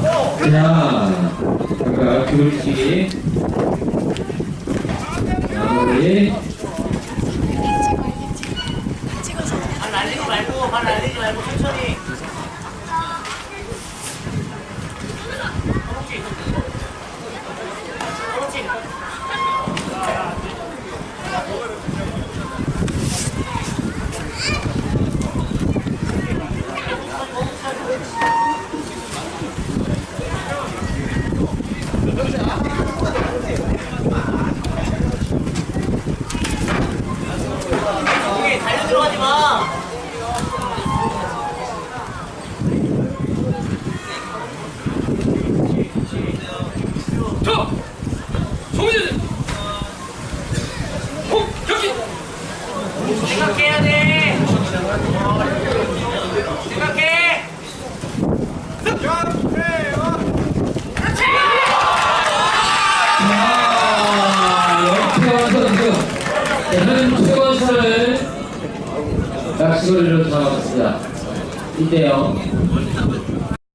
자, 아까 교육기 마무리. 말고 발 날리지 말고 천천히지 그렇지 여기 달려 들어가지 마. 저! 생각해야 돼. 생각해. 자, 역태원 선수. 현 최원선을 낚시거리로 잡았습니다. 이때요.